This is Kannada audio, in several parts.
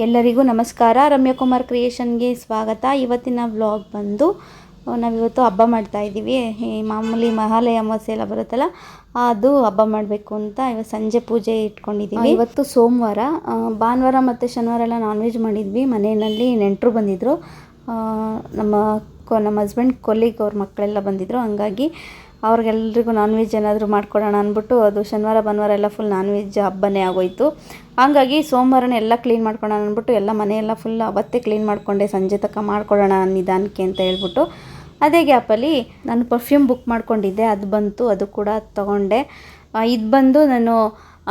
ಎಲ್ಲರಿಗೂ ನಮಸ್ಕಾರ. ರಮ್ಯಕುಮಾರ್ ಕ್ರಿಯೇಷನ್ಗೆ ಸ್ವಾಗತ. ಇವತ್ತಿನ ವ್ಲಾಗ್ ಬಂದು ನಾವಿವತ್ತು ಹಬ್ಬ ಮಾಡ್ತಾ ಇದ್ದೀವಿ. ಮಾಮೂಲಿ ಮಹಾಲಯ ಅಮಾವಾಸ್ಯೆ ಎಲ್ಲ ಬರುತ್ತಲ್ಲ, ಅದು ಹಬ್ಬ ಮಾಡಬೇಕು ಅಂತ ಇವತ್ತು ಸಂಜೆ ಪೂಜೆ ಇಟ್ಕೊಂಡಿದ್ದೀವಿ. ಇವತ್ತು ಸೋಮವಾರ ಭಾನುವಾರ ಮತ್ತು ಶನಿವಾರ ಎಲ್ಲ ನಾನ್ ವೆಜ್ ಮಾಡಿದ್ವಿ. ಮನೆಯಲ್ಲಿ ನೆಂಟರು ಬಂದಿದ್ದರು ನಮ್ಮ ನಮ್ಮ ಹಸ್ಬೆಂಡ್ ಕೊಲ್ಲಿಗೆ ಅವ್ರ ಮಕ್ಕಳೆಲ್ಲ ಬಂದಿದ್ದರು ಹಂಗಾಗಿ ಅವ್ರಿಗೆಲ್ರಿಗೂ ನಾನ್ ವೆಜ್ ಏನಾದರೂ ಮಾಡ್ಕೊಡೋಣ ಅಂದ್ಬಿಟ್ಟು ಅದು ಶನಿವಾರ, ಭಾನುವಾರ ಎಲ್ಲ ಫುಲ್ ನಾನ್ ವೆಜ್ ಹಬ್ಬನೇ ಆಗೋಯ್ತು. ಹಂಗಾಗಿ ಸೋಮವಾರನೇ ಎಲ್ಲ ಕ್ಲೀನ್ ಮಾಡ್ಕೊಳ್ಳೋಣ ಅಂದ್ಬಿಟ್ಟು ಎಲ್ಲ ಮನೆಯೆಲ್ಲ ಫುಲ್ ಅವತ್ತೇ ಕ್ಲೀನ್ ಮಾಡಿಕೊಂಡೆ ಸಂಜೆ ತನಕ ಮಾಡ್ಕೊಳ್ಳೋಣ ನಿಧಾನಕ್ಕೆ ಅಂತ ಹೇಳ್ಬಿಟ್ಟು. ಅದೇ ಗ್ಯಾಪಲ್ಲಿ ನಾನು ಪರ್ಫ್ಯೂಮ್ ಬುಕ್ ಮಾಡ್ಕೊಂಡಿದ್ದೆ, ಅದು ಬಂತು, ಅದು ಕೂಡ ತೊಗೊಂಡೆ. ಇದು ಬಂದು ನಾನು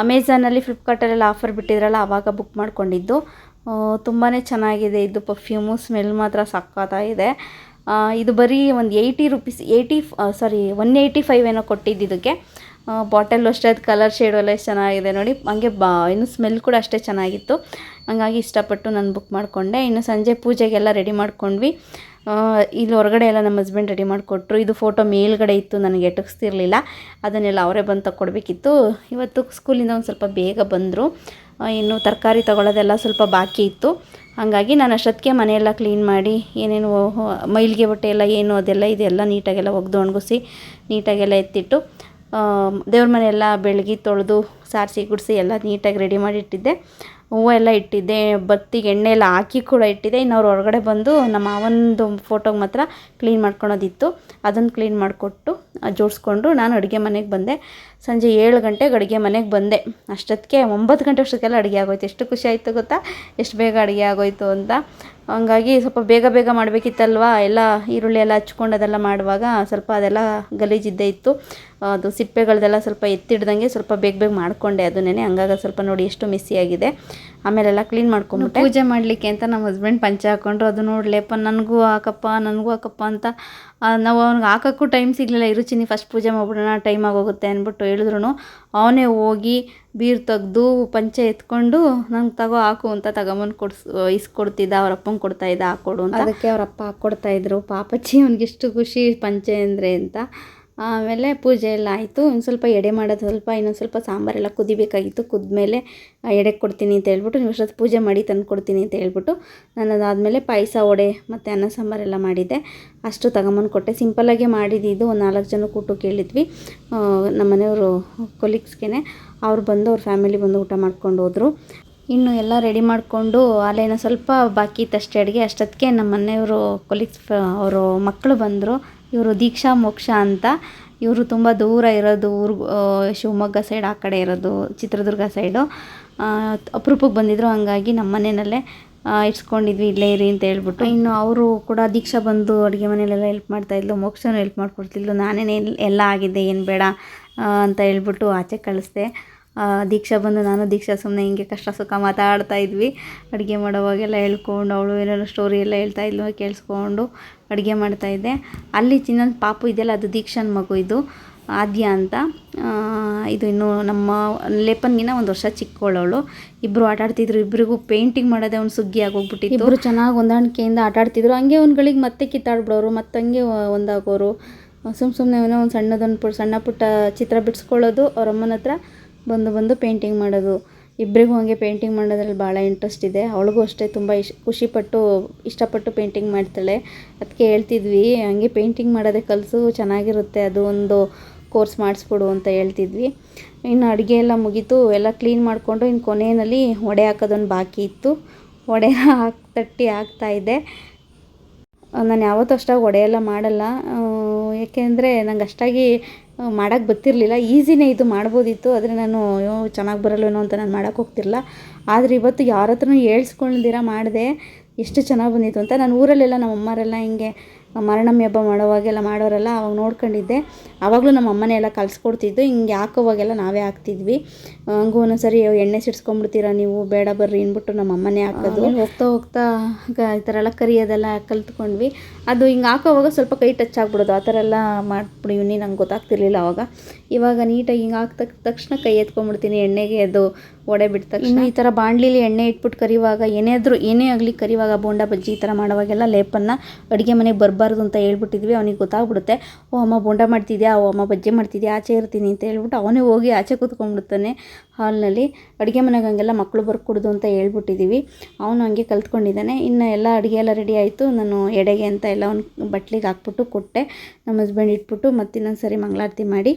ಅಮೆಝಾನಲ್ಲಿ ಫ್ಲಿಪ್ಕಾರ್ಟಲ್ಲೆಲ್ಲ ಆಫರ್ ಬಿಟ್ಟಿದ್ರಲ್ಲ ಆವಾಗ ಬುಕ್ ಮಾಡ್ಕೊಂಡಿದ್ದು. ತುಂಬಾ ಚೆನ್ನಾಗಿದೆ ಇದು ಪರ್ಫ್ಯೂಮು ಸ್ಮೆಲ್ ಮಾತ್ರ ಸಕ್ಕತ್ತಾಗಿದೆ ಇದು ಬರೀ ಒಂದು eighty rupees eighty sorry one eighty five ಏನೋ ಕೊಟ್ಟಿದ್ದು ಇದಕ್ಕೆ. ಬಾಟಲ್ ಅಷ್ಟೇ, ಅದು ಕಲರ್ ಶೇಡು ಎಲ್ಲ ಎಷ್ಟು ಚೆನ್ನಾಗಿದೆ ನೋಡಿ. ಹಂಗೆ ಬಾ, ಇನ್ನು ಸ್ಮೆಲ್ ಕೂಡ ಅಷ್ಟೇ ಚೆನ್ನಾಗಿತ್ತು. ಹಂಗಾಗಿ ಇಷ್ಟಪಟ್ಟು ನಾನು ಬುಕ್ ಮಾಡಿಕೊಂಡೆ. ಇನ್ನು ಸಂಜೆ ಪೂಜೆಗೆಲ್ಲ ರೆಡಿ ಮಾಡ್ಕೊಂಡ್ವಿ. ಇಲ್ಲಿ ಹೊರಗಡೆ ಎಲ್ಲ ನಮ್ಮ ಹಸ್ಬೆಂಡ್ ರೆಡಿ ಮಾಡಿಕೊಟ್ರು. ಇದು ಫೋಟೋ ಮೇಲ್ಗಡೆ ಇತ್ತು, ನನಗೆ ಎಟಕ್ಸ್ತಿರ್ಲಿಲ್ಲ. ಅದನ್ನೆಲ್ಲ ಅವರೇ ಬಂದು ತಗೊಡ್ಬೇಕಿತ್ತು ಇವತ್ತು ಸ್ಕೂಲಿಂದ ಒಂದು ಸ್ವಲ್ಪ ಬೇಗ ಬಂದರು. ಇನ್ನು ತರಕಾರಿ ತಗೊಳ್ಳೋದೆಲ್ಲ ಸ್ವಲ್ಪ ಬಾಕಿ ಇತ್ತು. ಹಾಗಾಗಿ ನಾನು ಅಷ್ಟೊತ್ತಿಗೆ ಮನೆಯೆಲ್ಲ ಕ್ಲೀನ್ ಮಾಡಿ ಏನೇನು ಮೈಲಿಗೆ ಬಟ್ಟೆ ಎಲ್ಲ ಏನು ಅದೆಲ್ಲ ಇದೆಲ್ಲ ನೀಟಾಗೆಲ್ಲ ಒಗೆದು ಒಣಗಿಸಿ ನೀಟಾಗೆಲ್ಲ ಎತ್ತಿಟ್ಟು ದೇವ್ರ ಮನೆಯೆಲ್ಲ ಬೆಳಗ್ಗೆ ತೊಳೆದು ಸಾರಿಸಿ ಗುಡಿಸಿ ಎಲ್ಲ ನೀಟಾಗಿ ರೆಡಿ ಮಾಡಿ ಇಟ್ಟಿದ್ದೆ. ಹೂವು ಎಲ್ಲ ಇಟ್ಟಿದ್ದೆ, ಬತ್ತಿಗೆ ಎಣ್ಣೆ ಎಲ್ಲ ಹಾಕಿ ಕೂಡ ಇಟ್ಟಿದ್ದೆ. ಇನ್ನು ಅವ್ರು ಹೊರಗಡೆ ಬಂದು ನಮ್ಮ ಮಾವನದು ಫೋಟೋಗೆ ಮಾತ್ರ ಕ್ಲೀನ್ ಮಾಡ್ಕೊಳೋದಿತ್ತು. ಅದನ್ನು ಕ್ಲೀನ್ ಮಾಡಿಕೊಟ್ಟು ಜೋಡಿಸ್ಕೊಂಡು ನಾನು ಅಡುಗೆ ಮನೆಗೆ ಬಂದೆ. ಸಂಜೆ ಏಳು ಗಂಟೆಗೆ ಅಡುಗೆ ಮನೆಗೆ ಬಂದೆ. ಅಷ್ಟೊತ್ತಿಗೆ ಒಂಬತ್ತು ಗಂಟೆ ಅಷ್ಟೊತ್ತಿಗೆಲ್ಲ ಅಡುಗೆ ಆಗೋಯ್ತು. ಎಷ್ಟು ಖುಷಿ ಆಯಿತು ಗೊತ್ತಾ? ಎಷ್ಟು ಬೇಗ ಅಡುಗೆ ಆಗೋಯ್ತು ಅಂತ. ಹಂಗಾಗಿ ಸ್ವಲ್ಪ ಬೇಗ ಬೇಗ ಮಾಡಬೇಕಿತ್ತಲ್ವ? ಎಲ್ಲ ಈರುಳ್ಳಿ ಎಲ್ಲ ಹಚ್ಕೊಂಡು ಅದೆಲ್ಲ ಮಾಡುವಾಗ ಸ್ವಲ್ಪ ಅದೆಲ್ಲ ಗಲೀಜಿದ್ದೇ ಇತ್ತು. ಅದು ಸಿಪ್ಪೆಗಳದೆಲ್ಲ ಸ್ವಲ್ಪ ಎತ್ತಿಡ್ದಂಗೆ ಸ್ವಲ್ಪ ಬೇಗ ಬೇಗ ಮಾಡಿಕೊಂಡೆ ಅದನ್ನೇ ಹಂಗಾಗಿ ಸ್ವಲ್ಪ ನೋಡಿ ಎಷ್ಟು ಮಿಸ್ಸಿ ಆಗಿದೆ. ಆಮೇಲೆಲ್ಲ ಕ್ಲೀನ್ ಮಾಡ್ಕೊಂಬಿಟ್ಟೆ ಪೂಜೆ ಮಾಡಲಿಕ್ಕೆ ಅಂತ ನಮ್ಮ ಹಸ್ಬೆಂಡ್ ಪಂಚ ಹಾಕ್ಕೊಂಡ್ರು ಅದು ನೋಡ್ಲೇಪ್ಪ ನನಗೂ ಹಾಕಪ್ಪ ನನಗೂ ಹಾಕಪ್ಪ ಅಂತ ನಾವು ಅವ್ನಿಗೆ ಹಾಕೋಕ್ಕೂ ಟೈಮ್ ಸಿಗಲಿಲ್ಲ, ಇರುಚಿನಿ ಫಸ್ಟ್ ಪೂಜೆ ಮಾಡ್ಬಿಡೋಣ ಟೈಮ್ ಆಗೋಗುತ್ತೆ ಅಂದ್ಬಿಟ್ಟು ಹೇಳಿದ್ರು ಅವನೇ ಹೋಗಿ ಬೀರು ತೆಗೆದು ಪಂಚೆ ಎತ್ಕೊಂಡು ನಂಗೆ ತಗೋ ಹಾಕು ಅಂತ ತಗೊಂಬಂದು ಕೊಡ್ಸ್ ಇಸ್ಕೊಡ್ತಿದ್ದ ಅವ್ರ ಅಪ್ಪಂಗೆ ಕೊಡ್ತಾ ಇದ್ದ ಹಾಕೊಡು ಅಂತ. ಅದಕ್ಕೆ ಅವ್ರ ಅಪ್ಪ ಹಾಕ್ಕೊಡ್ತಾ ಇದ್ರು. ಪಾಪಚ್ಚಿ ಅವ್ನಿಗೆ ಎಷ್ಟು ಖುಷಿ ಪಂಚೆ ಅಂದರೆ ಅಂತ. ಆಮೇಲೆ ಪೂಜೆ ಎಲ್ಲ ಆಯಿತು. ಇನ್ನು ಸ್ವಲ್ಪ ಎಡೆ ಮಾಡೋದು ಸ್ವಲ್ಪ, ಇನ್ನೊಂದು ಸ್ವಲ್ಪ ಸಾಂಬಾರೆಲ್ಲ ಕುದಿಬೇಕಾಗಿತ್ತು. ಕುದ್ಮೇಲೆ ಎಡೆ ಕೊಡ್ತೀನಿ ಅಂತ ಹೇಳ್ಬಿಟ್ಟು ನೀವು ಅಷ್ಟೊತ್ತು ಪೂಜೆ ಮಾಡಿ ತಂದು ಕೊಡ್ತೀನಿ ಅಂತ ಹೇಳ್ಬಿಟ್ಟು ನಾನು ಅದಾದಮೇಲೆ ಪಾಯಸ, ವಡೆ ಮತ್ತು ಅನ್ನ ಸಾಂಬಾರೆಲ್ಲ ಮಾಡಿದ್ದೆ. ಅಷ್ಟು ತಗೊಂಬಂದು ಕೊಟ್ಟೆ. ಸಿಂಪಲ್ಲಾಗೆ ಮಾಡಿದ್ದು ಒಂದು ನಾಲ್ಕು ಜನ ಕೂಟು ಕೇಳಿದ್ವಿ. ನಮ್ಮ ಮನೆಯವರು ಕೊಲೀಗ್ಸ್ಗೆ ಅವ್ರು ಬಂದು ಅವ್ರ ಫ್ಯಾಮಿಲಿ ಬಂದು ಊಟ ಮಾಡ್ಕೊಂಡು ಹೋದರು. ಇನ್ನು ಎಲ್ಲ ರೆಡಿ ಮಾಡಿಕೊಂಡು ಅಲ್ಲೇನೋ ಸ್ವಲ್ಪ ಬಾಕಿ ಇತ್ತಷ್ಟೇ ಅಡುಗೆ, ಅಷ್ಟೊತ್ತಿಗೆ ನಮ್ಮ ಮನೆಯವರು ಕೊಲೀಗ್ಸ್ ಅವರು ಮಕ್ಕಳು ಬಂದರು. ಇವರು ದೀಕ್ಷಾ ಮೋಕ್ಷ ಅಂತ. ಇವರು ತುಂಬ ದೂರ ಇರೋದು, ಊರು ಶಿವಮೊಗ್ಗ ಸೈಡ್ ಆ ಕಡೆ ಇರೋದು, ಚಿತ್ರದುರ್ಗ ಸೈಡು ಅಪರೂಪಕ್ಕೆ ಬಂದಿದ್ರು, ಹಂಗಾಗಿ ನಮ್ಮ ಮನೆಯಲ್ಲೇ ಇಟ್ಸ್ಕೊಂಡಿದ್ವಿ, ಇಲ್ಲೇ ಇರಿ ಅಂತ ಹೇಳ್ಬಿಟ್ಟು. ಇನ್ನು ಅವರು ಕೂಡ ದೀಕ್ಷಾ ಬಂದು ಅಡುಗೆ ಮನೆಯಲ್ಲೆಲ್ಲ ಹೆಲ್ಪ್ ಮಾಡ್ತಾಯಿದ್ಲು ಮೋಕ್ಷನೂ ಹೆಲ್ಪ್ ಮಾಡಿಕೊಡ್ತಿದ್ಲು. ನಾನೇನೇ, ಎಲ್ಲ ಆಗಿದೆ, ಏನು ಬೇಡ ಅಂತ ಹೇಳ್ಬಿಟ್ಟು ಆಚೆ ಕಳಿಸ್ದೆ. ದೀಕ್ಷಾ ಬಂದು ನಾನು ದೀಕ್ಷಾ ಸುಮ್ಮನೆ ಹಿಂಗೆ ಕಷ್ಟ ಸುಖ ಮಾತಾಡ್ತಾ ಇದ್ವಿ. ಅಡುಗೆ ಮಾಡೋವಾಗೆಲ್ಲ ಹೇಳ್ಕೊಂಡು ಅವಳು ಏನೇನೋ ಸ್ಟೋರಿ ಎಲ್ಲ ಹೇಳ್ತಾ ಇದ್ಲು ಕೇಳಿಸ್ಕೊಂಡು ಅಡುಗೆ ಮಾಡ್ತಾಯಿದ್ದೆ ಅಲ್ಲಿ ಚಿನ್ನೊಂದು ಪಾಪು ಇದೆಯಲ್ಲ, ಅದು ದೀಕ್ಷಾನ ಮಗು ಇದು, ಆದ್ಯ ಅಂತ. ಇದು ಇನ್ನು ನಮ್ಮ ಲೇಪನ್ಗಿನ ಒಂದು ವರ್ಷ ಚಿಕ್ಕವಳವಳು ಇಬ್ಬರು ಆಟಾಡ್ತಿದ್ರು ಇಬ್ಬರಿಗೂ ಪೇಂಟಿಂಗ್ ಮಾಡೋದೇ ಅವ್ನು ಸುಗ್ಗಿ ಆಗೋಗ್ಬಿಟ್ಟಿತ್ತು. ಇಬ್ಬರು ಚೆನ್ನಾಗಿ ಹೊಂದಾಣಿಕೆಯಿಂದ ಆಟಾಡ್ತಿದ್ರು. ಹಂಗೆ ಒಂದ್ಗಳಿಗೆ ಮತ್ತೆ ಕಿತ್ತಾಡ್ಬಿಡೋರು, ಮತ್ತೆ ಹಂಗೆ ಒಂದಾಗೋರು. ಸುಮ್ಮ ಸುಮ್ಮನೆ ಏನೋ ಒಂದು ಸಣ್ಣದೊಂದು ಸಣ್ಣ ಪುಟ್ಟ ಚಿತ್ರ ಬಿಡಿಸ್ಕೊಳ್ಳೋದು ಅವ್ರ ಅಮ್ಮನ ಹತ್ರ. ಬಂದು ಬಂದು ಪೇಂಟಿಂಗ್ ಮಾಡೋದು. ಇಬ್ಬರಿಗೂ ಹಾಗೆ ಪೇಂಟಿಂಗ್ ಮಾಡೋದ್ರಲ್ಲಿ ಭಾಳ ಇಂಟ್ರೆಸ್ಟ್ ಇದೆ. ಅವಳಿಗೂ ಅಷ್ಟೇ ತುಂಬ ಇಶ್ ಖುಷಿಪಟ್ಟು, ಇಷ್ಟಪಟ್ಟು ಪೇಂಟಿಂಗ್ ಮಾಡ್ತಾಳೆ. ಅದಕ್ಕೆ ಹೇಳ್ತಿದ್ವಿ, ಹಂಗೆ ಪೇಂಟಿಂಗ್ ಮಾಡೋದೇ ಕಲಿಸು, ಚೆನ್ನಾಗಿರುತ್ತೆ, ಅದು ಒಂದು ಕೋರ್ಸ್ ಮಾಡಿಸ್ಬಿಡು ಅಂತ ಹೇಳ್ತಿದ್ವಿ. ಇನ್ನು ಅಡುಗೆ ಎಲ್ಲ ಮುಗೀತು, ಎಲ್ಲ ಕ್ಲೀನ್ ಮಾಡಿಕೊಂಡು ಇನ್ನು ಕೊನೆಯಲ್ಲಿ ಒಡೆ ಹಾಕೋದೊಂದು ಬಾಕಿ ಇತ್ತು. ಒಡೆ ಹಾಕಿ, ತಟ್ಟಿ ಹಾಕ್ತಾಯಿದ್ದೆ ನಾನು ಯಾವತ್ತೂ ಅಷ್ಟಾಗಿ ವಡೆ ಎಲ್ಲ ಮಾಡಲ್ಲ. ಏಕೆಂದರೆ ನಂಗೆ ಅಷ್ಟಾಗಿ ಮಾಡೋಕ್ಕೆ ಗೊತ್ತಿರಲಿಲ್ಲ ಈಸಿನೇ ಇದು ಮಾಡ್ಬೋದಿತ್ತು. ಆದರೆ ನಾನು, ಅಯ್ಯೋ, ಚೆನ್ನಾಗಿ ಬರಲ್ವೇನೋ ಅಂತ ನಾನು ಮಾಡೋಕ್ಕೆ ಹೋಗ್ತಿರಲಿಲ್ಲ. ಆದರೆ ಇವತ್ತು ಯಾರ ಹತ್ರನೂ ಹೇಳ್ಸ್ಕೊಳ್ದಿರ ಮಾಡಿದೆ, ಎಷ್ಟು ಚೆನ್ನಾಗಿ ಬಂದಿತ್ತು ಅಂತ. ನಾನು ಊರಲ್ಲೆಲ್ಲ ನಮ್ಮ ಅಮ್ಮರೆಲ್ಲ ಹಿಂಗೆ ಮಾರಣಮಿ ಹಬ್ಬ ಮಾಡೋವಾಗೆಲ್ಲ ಮಾಡೋರೆಲ್ಲ ಅವಾಗ ನೋಡ್ಕೊಂಡಿದ್ದೆ. ಆವಾಗಲೂ ನಮ್ಮ ಅಮ್ಮನೇ ಎಲ್ಲ ಕಲಿಸ್ಕೊಡ್ತಿದ್ದು. ಹಿಂಗೆ ಹಾಕೋವಾಗೆಲ್ಲ ನಾವೇ ಹಾಕ್ತಿದ್ವಿ. ಹಂಗೂ ಒಂದೊಂದ್ಸರಿ ಎಣ್ಣೆ ಸಿಡ್ಸ್ಕೊಂಡ್ಬಿಡ್ತೀರ ನೀವು? ಬೇಡ ಬರ್ರಿ ಅಂದ್ಬಿಟ್ಟು ನಮ್ಮ ಅಮ್ಮನೇ ಹಾಕೋದು. ಹೋಗ್ತಾ ಹೋಗ್ತಾ ಈ ಥರ ಎಲ್ಲ ಕರಿಯೋದೆಲ್ಲ ಕಲ್ತ್ಕೊಂಡ್ವಿ. ಅದು ಹಿಂಗೆ ಹಾಕೋವಾಗ ಸ್ವಲ್ಪ ಕೈ ಟಚ್ ಆಗ್ಬಿಡೋದು. ಆ ಥರ ಎಲ್ಲ ಮಾಡ್ಬಿಡಿವ್ನಿ ನಂಗೆ ಗೊತ್ತಾಗ್ತಿರ್ಲಿಲ್ಲ ಅವಾಗ. ಇವಾಗ ನೀಟಾಗಿ ಹಿಂಗೆ ಹಾಕಿದ ತಕ್ಷಣ ಕೈ ಎತ್ಕೊಂಡ್ಬಿಡ್ತೀನಿ. ಎಣ್ಣೆಗೆ ಅದು ಒಡೆ ಬಿಡ್ತಾ ಇನ್ನು ಈ ಥರ ಬಾಣಲಿಲಿ ಎಣ್ಣೆ ಇಟ್ಬಿಟ್ಟು ಕರಿವಾಗ, ಏನಾದರೂ, ಏನೇ ಆಗಲಿ ಕರಿವಾಗ ಬೋಂಡ ಬಜ್ಜಿ ಈ ಥರ ಮಾಡೋವಾಗೆಲ್ಲ ಲೇಪನ್ನು ಅಡುಗೆ ಮನೆಗೆ ಬರಬಾರ್ದು ಅಂತ ಹೇಳ್ಬಿಟ್ಟಿದ್ವಿ. ಅವನಿಗೆ ಗೊತ್ತಾಗ್ಬಿಡುತ್ತೆ. ಓ, ಅಮ್ಮ ಬೋಂಡ ಮಾಡ್ತಿದ್ಯಾ? ಓ, ಅಮ್ಮ ಬಜ್ಜಿ ಮಾಡ್ತಿದ್ಯಾ? ಆಚೆ ಇರ್ತೀನಿ ಅಂತ ಹೇಳ್ಬಿಟ್ಟು ಅವನೇ ಹೋಗಿ ಆಚೆ ಕೂತ್ಕೊಂಡ್ಬಿಡ್ತಾನೆ ಹಾಲ್ನಲ್ಲಿ. ಅಡುಗೆ ಮನೆಗೆ ಹಂಗೆಲ್ಲ ಮಕ್ಕಳು ಬರ್ಕೊಡ್ದು ಅಂತ ಹೇಳ್ಬಿಟ್ಟಿದ್ದೀವಿ. ಅವನು ಹಂಗೆ ಕಲ್ತ್ಕೊಂಡಿದ್ದಾನೆ. ಇನ್ನು ಎಲ್ಲ ಅಡುಗೆ ಎಲ್ಲ ರೆಡಿ ಆಯಿತು. ನಾನು ಎಡೆಗೆ ಅಂತ ಎಲ್ಲ ಒಂದು ಬಟ್ಲಿಗೆ ಹಾಕ್ಬಿಟ್ಟು ಕೊಟ್ಟೆ ನಮ್ಮ ಹಸ್ಬೆಂಡ್ ಇಟ್ಬಿಟ್ಟು ಮತ್ತೆ ಇನ್ನೊಂದು ಸರಿ ಮಂಗಳಾರತಿ ಮಾಡಿ.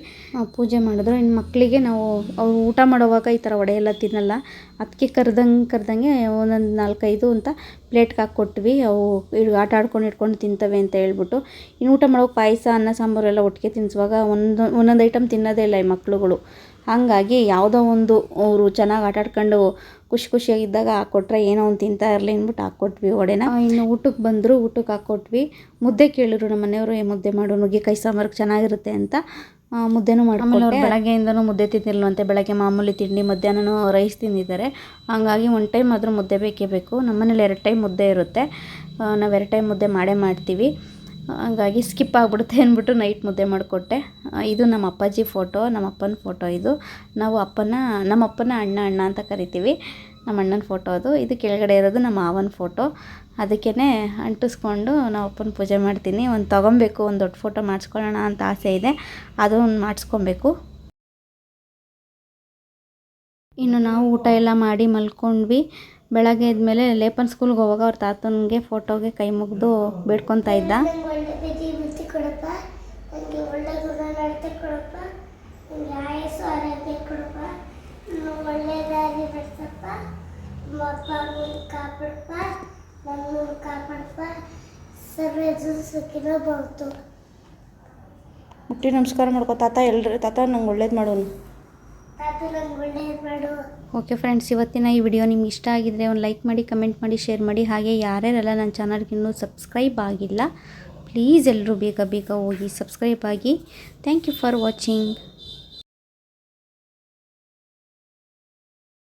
ಪೂಜೆ ಮಾಡಿದ್ರು. ಇನ್ನು ಮಕ್ಕಳಿಗೆ ನಾವು ಅವ್ರು ಊಟ ಮಾಡುವಾಗ ಈ ಥರ ವಡೆ ಎಲ್ಲ ತಿನ್ನಲ್ಲ. ಅದಕ್ಕೆ ಕರ್ದಂಗೆ, ಕರೆದಂಗೆ ಒಂದೊಂದು ನಾಲ್ಕೈದು ಅಂತ ಪ್ಲೇಟ್ಗೆ ಹಾಕ್ಕೊಟ್ವಿ ಅವು ಇಡ್- ಆಟ ಆಡ್ಕೊಂಡು ಇಟ್ಕೊಂಡು ತಿಂತವೆ ಅಂತ ಹೇಳ್ಬಿಟ್ಟು. ಇನ್ನು ಊಟ ಮಾಡೋವಾಗ ಪಾಯಸ, ಅನ್ನ, ಸಾಂಬಾರು ಎಲ್ಲ ಒಟ್ಟಿಗೆ ತಿನ್ನಿಸುವಾಗ ಒಂದು, ಒಂದೊಂದು ಐಟಮ್ ತಿನ್ನೋದೇ ಇಲ್ಲ ಈ ಮಕ್ಕಳುಗಳು ಹಾಗಾಗಿ ಯಾವುದೋ ಒಂದು ಅವರು ಚೆನ್ನಾಗಿ ಆಟಾಡ್ಕೊಂಡು ಖುಷಿ ಖುಷಿಯಾಗಿದ್ದಾಗ ಹಾಕ್ಕೊಟ್ರೆ ಏನೋ ಒಂದು ತಿಂತಾ ಇರಲಿ ಅಂದ್ಬಿಟ್ಟು ಹಾಕ್ಕೊಟ್ವಿ ಒಡೆನ ಇನ್ನು ಊಟಕ್ಕೆ ಬಂದರು ಊಟಕ್ಕೆ ಹಾಕ್ಕೊಟ್ವಿ. ಮುದ್ದೆ ಕೇಳಿದ್ರು ನಮ್ಮ ಮನೆಯವರು "ಏ, ಮುದ್ದೆ ಮಾಡು ನುಗ್ಗೆಕಾಯಿ ಸಾಂಬಾರು ಚೆನ್ನಾಗಿರುತ್ತೆ ಅಂತ. ಮುದ್ದೆನೂ ಮಾಡ್ಕೊಂಡು ಬೆಳಗ್ಗೆಯಿಂದನೂ ಮುದ್ದೆ ತಿಂದಿಲ್ವಂತೆ ಬೆಳಗ್ಗೆ ಮಾಮೂಲಿ ತಿಂಡಿ ಮಧ್ಯಾಹ್ನನೂ ರೈಸ್ ತಿಂದಿದ್ದಾರೆ. ಹಂಗಾಗಿ ಒಂದು ಟೈಮ್ ಆದರೂ ಮುದ್ದೆ ಬೇಕೇ ಬೇಕು. ನಮ್ಮನೇಲಿ ಎರಡು ಟೈಮ್ ಮುದ್ದೆ ಇರುತ್ತೆ. ನಾವು ಎರಡು ಟೈಮ್ ಮುದ್ದೆ ಮಾಡೇ ಮಾಡ್ತೀವಿ. ಹಂಗಾಗಿ ಸ್ಕಿಪ್ ಆಗಿಬಿಡುತ್ತೆ ಅಂದ್ಬಿಟ್ಟು ನೈಟ್ ಮುದ್ದೆ ಮಾಡಿಕೊಟ್ಟೆ. ಇದು ನಮ್ಮ ಅಪ್ಪಾಜಿ ಫೋಟೋ, ನಮ್ಮ ಅಪ್ಪನ ಫೋಟೋ ಇದು. ನಾವು ಅಪ್ಪನ, ನಮ್ಮ ಅಪ್ಪನ ಅಣ್ಣ ಅಣ್ಣ ಅಂತ ಕರಿತೀವಿ. ನಮ್ಮ ಅಣ್ಣನ ಫೋಟೋ ಅದು. ಇದು ಕೆಳಗಡೆ ಇರೋದು ನಮ್ಮ ಮಾವನ ಫೋಟೋ. ಅದಕ್ಕೇ ಅಂಟಿಸ್ಕೊಂಡು ನಾವು ಅಪ್ಪನ ಪೂಜೆ ಮಾಡ್ತೀನಿ. ಒಂದು ತೊಗೊಬೇಕು, ಒಂದು ದೊಡ್ಡ ಫೋಟೋ ಮಾಡಿಸ್ಕೊಳ್ಳೋಣ ಅಂತ ಆಸೆ ಇದೆ. ಅದು ಮಾಡಿಸ್ಕೊಬೇಕು. ಇನ್ನು ನಾವು ಊಟ ಎಲ್ಲ ಮಾಡಿ ಮಲ್ಕೊಂಡ್ವಿ. ಬೆಳಗ್ಗೆ ಎದ್ಮೇಲೆ ಲೇಪನ್ ಸ್ಕೂಲ್ಗೆ ಹೋಗುವಾಗ ಅವ್ರ ತಾತನಿಗೆ ಫೋಟೋಗೆ ಕೈ ಮುಗಿದು ಬೇಡ್ಕೊತಾ ಇದ್ದ. ಮುಟ್ಟಿ ನಮಸ್ಕಾರ ಮಾಡ್ಕೋ ತಾತ ಎಲ್ರಿ ತಾತ ನಂಗೆ ಒಳ್ಳೇದು ಮಾಡೋನು ತಾತ ನಂಗೆ ಒಳ್ಳೇದು ಮಾಡು. ಓಕೆ ಫ್ರೆಂಡ್ಸ್ ಇವತ್ತಿನ ಈ ವಿಡಿಯೋ ನಿಮ್ಗೆ ಇಷ್ಟ ಆಗಿದ್ರೆ ಒಂದು ಲೈಕ್ ಮಾಡಿ ಕಮೆಂಟ್ ಮಾಡಿ ಶೇರ್ ಮಾಡಿ. ಹಾಗೆ ಯಾರ್ಯಾರೆಲ್ಲ ನನ್ನ ಚಾನಲ್ಗೆ ಇನ್ನೂ ಸಬ್ಸ್ಕ್ರೈಬ್ ಆಗಿಲ್ಲ ಪ್ಲೀಸ್ ಎಲ್ಲರೂ ಬೇಗ ಬೇಗ ಹೋಗಿ ಸಬ್ಸ್ಕ್ರೈಬ್ ಆಗಿ. Thank you for watching